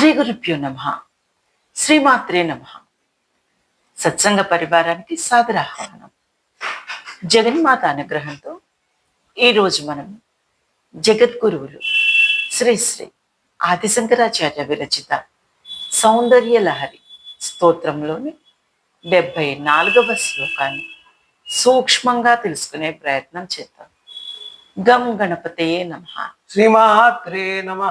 శ్రీ గురుభ్యో నమ. శ్రీమాత్రే నమ. సత్సంగ పరివారానికి సాదర ఆహ్వానం జగన్మాత అనుగ్రహంతో ఈరోజు మనం జగద్గురువులు శ్రీ శ్రీ ఆదిశంకరాచార్య విరచిత సౌందర్య లహరి స్తోత్రంలోని డెబ్బై నాలుగవ శ్లోకాన్ని సూక్ష్మంగా తెలుసుకునే ప్రయత్నం చేద్దాం. గం గణపతయే నమ. శ్రీమాత్రే నమ.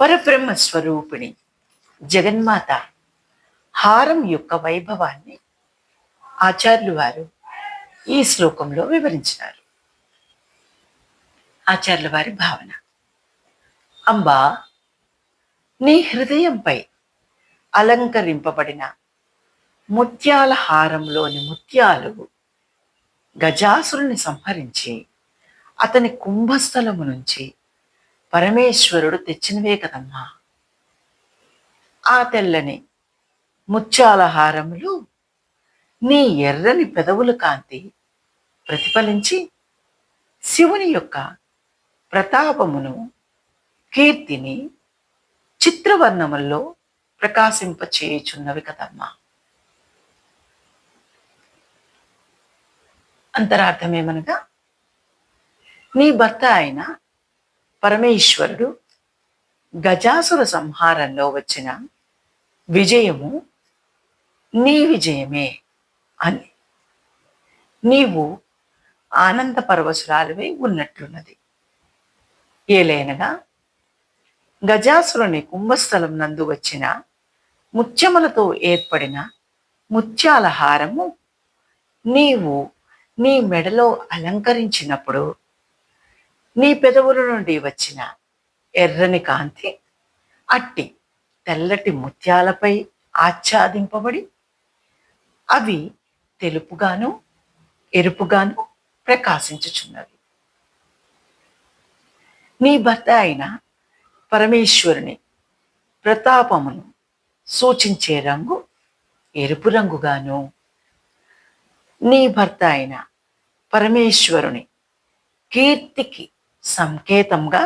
పరబ్రహ్మ స్వరూపిణి జగన్మాత హారం యొక్క వైభవాన్ని ఆచార్యులు వారు ఈ శ్లోకంలో వివరించినారు. ఆచార్యుల వారి భావన అంబా నీ హృదయంపై అలంకరింపబడిన ముత్యాల హారంలోని ముత్యాలు గజాసురుని సంహరించి అతని కుంభస్థలము నుంచి పరమేశ్వరుడు తెచ్చినవే కదమ్మా. ఆ తెల్లని ముత్యాల హారములు నీ ఎర్రని పెదవుల కాంతి ప్రతిఫలించి శివుని యొక్క ప్రతాపమును కీర్తిని చిత్రవర్ణముల్లో ప్రకాశింపచేయుచున్నవి కదమ్మా. అంతరార్థమేమనగా నీ భర్త అయిన పరమేశ్వరుడు గజాసుర సంహారంలో వచ్చిన విజయము నీ విజయమే అని. నీవు ఆనంద పరవశురాలువై ఉన్నట్లున్నది. ఏలైనగా గజాసురుని కుంభస్థలం నందు వచ్చిన ముత్యములతో ఏర్పడిన ముత్యాల హారము నీవు నీ మెడలో అలంకరించినప్పుడు నీ పెదవుల నుండి వచ్చిన ఎర్రని కాంతి అట్టి తెల్లటి ముత్యాలపై ఆచ్ఛాదింపబడి అవి తెలుపుగాను ఎరుపుగాను ప్రకాశించుచున్నవి. నీ భర్త అయిన పరమేశ్వరుని ప్రతాపమును సూచించే రంగు ఎరుపు రంగుగాను. నీ భర్త అయిన పరమేశ్వరుని కీర్తికి సంకేతంగా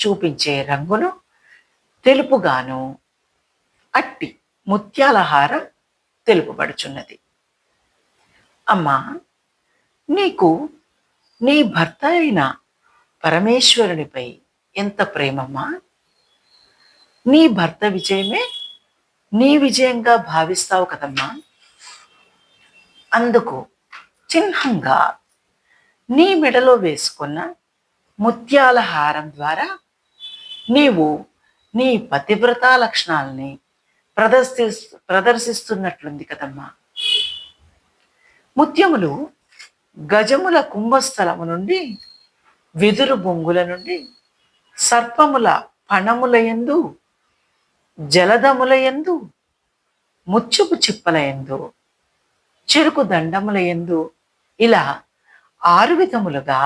చూపించే రంగును తెలుపుగాను అట్టి ముత్యాలహార తెలుపబడుచున్నది. అమ్మా నీకు నీ భర్త అయిన పరమేశ్వరునిపై ఎంత ప్రేమమ్మా? నీ భర్త విజయమే నీ విజయంగా భావిస్తావు కదమ్మా. అందుకు చిహ్నంగా నీ మెడలో వేసుకున్న ముత్యాల హారం ద్వారా నీవు నీ పతివ్రత లక్షణాలని ప్రదర్శి ప్రదర్శిస్తున్నట్లుంది కదమ్మా. ముత్యములు గజముల కుంభస్థలము నుండి వెదురు బొంగుల నుండి సర్పముల పణముల యందు జలదముల యందు ముచ్చుపు చిప్పల యందు చెరుకు దండముల యందు ఇలా ఆరు విధములుగా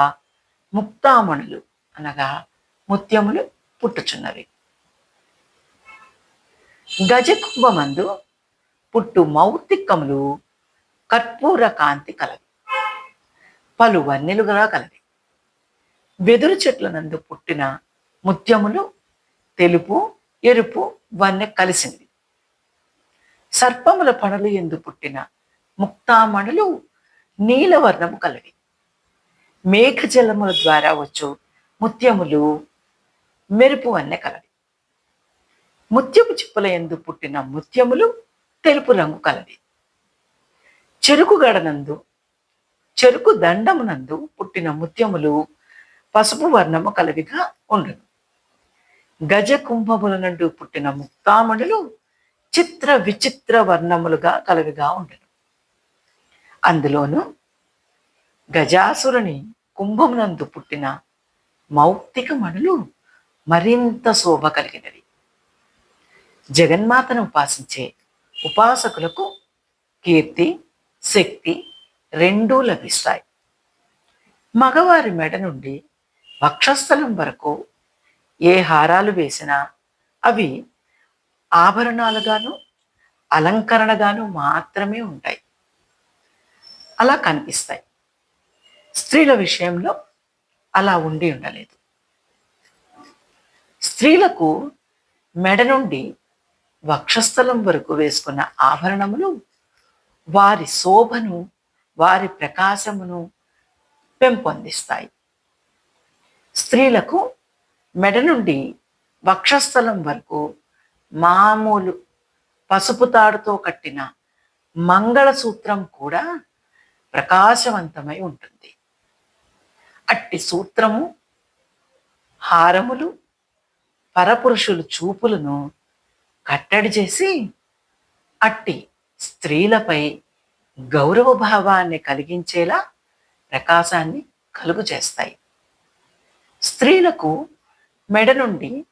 ముక్తామణులు అనగా ముత్యములు పుట్టుచున్నవి. గజకుంభమందు పుట్టు మౌతికములు కర్పూర కాంతి కలవి. పలు వన్నెలుగా కలవి. వెదురు చెట్ల నందు పుట్టిన ముత్యములు తెలుపు ఎరుపు వన్నె కలిసినవి. సర్పముల పనులు ఎందు పుట్టిన ముక్తామణులు నీలవర్ణము కలవి. మేఘజలముల ద్వారా వచ్చు ముత్యములు మెరుపు అన్న కలవి. ముత్యపు చిప్పల ఎందు పుట్టిన ముత్యములు తెలుపు రంగు కలవి. చెరుకు గడనందు చెరుకు దండమునందు పుట్టిన ముత్యములు పసుపు వర్ణము కలవిగా ఉండును. గజ కుంభముల నుండి పుట్టిన ముక్తామణులు చిత్ర విచిత్ర వర్ణములుగా కలవిగా ఉండును. అందులోను గజాసురుని కుంభమునందు పుట్టిన మౌక్తిక మణులు మరింత శోభ కలిగినవి. జగన్మాతను ఉపాసించే ఉపాసకులకు కీర్తి శక్తి రెండూ లభిస్తాయి. మగవారి మెడ నుండి వక్షస్థలం వరకు ఏ హారాలు వేసినా అవి ఆభరణాలుగాను అలంకరణగాను మాత్రమే ఉంటాయి. అలా కనిపిస్తాయి. స్త్రీల విషయంలో అలా ఉండి ఉండలేదు. స్త్రీలకు మెడ నుండి వక్షస్థలం వరకు వేసుకున్న ఆభరణములు వారి శోభను వారి ప్రకాశమును పెంపొందిస్తాయి. స్త్రీలకు మెడ నుండి వక్షస్థలం వరకు మామూలు పసుపు తాడుతో కట్టిన మంగళసూత్రం కూడా ప్రకాశవంతమై ఉంటుంది. అట్టి సూత్రము హారములు పరపురుషులు చూపులను కట్టడి చేసి అట్టి స్త్రీలపై గౌరవ భావాన్ని కలిగించేలా ప్రకాశాన్ని కలుగు చేస్తాయి. స్త్రీలకు మెడ నుండి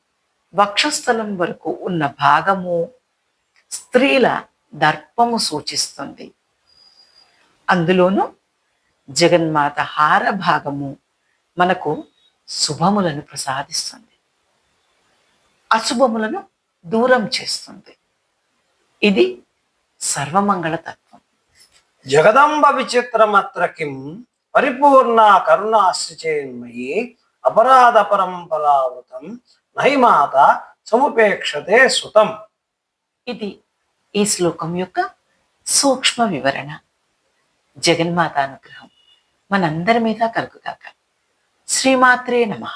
వక్షస్థలం వరకు ఉన్న భాగము స్త్రీల దర్పము సూచిస్తుంది. అందులోనూ జగన్మాత హార భాగము మనకు శుభములను ప్రసాదిస్తుంది. అశుభములను దూరం చేస్తుంది. ఇది సర్వమంగళ తత్వం. జగదంబ విచిత్రమత్ర కిం పరిపూర్ణ కరుణాశ్రిచేన్మయి అపరాధ పరంపరావృతం నహి మాత సముపేక్షతే సుతం. ఇది ఈ శ్లోకం యొక్క సూక్ష్మ వివరణ. జగన్మాత అనుగ్రహం మనందరి మీద కలుగుగాక. శ్రీమాత్రే నమః.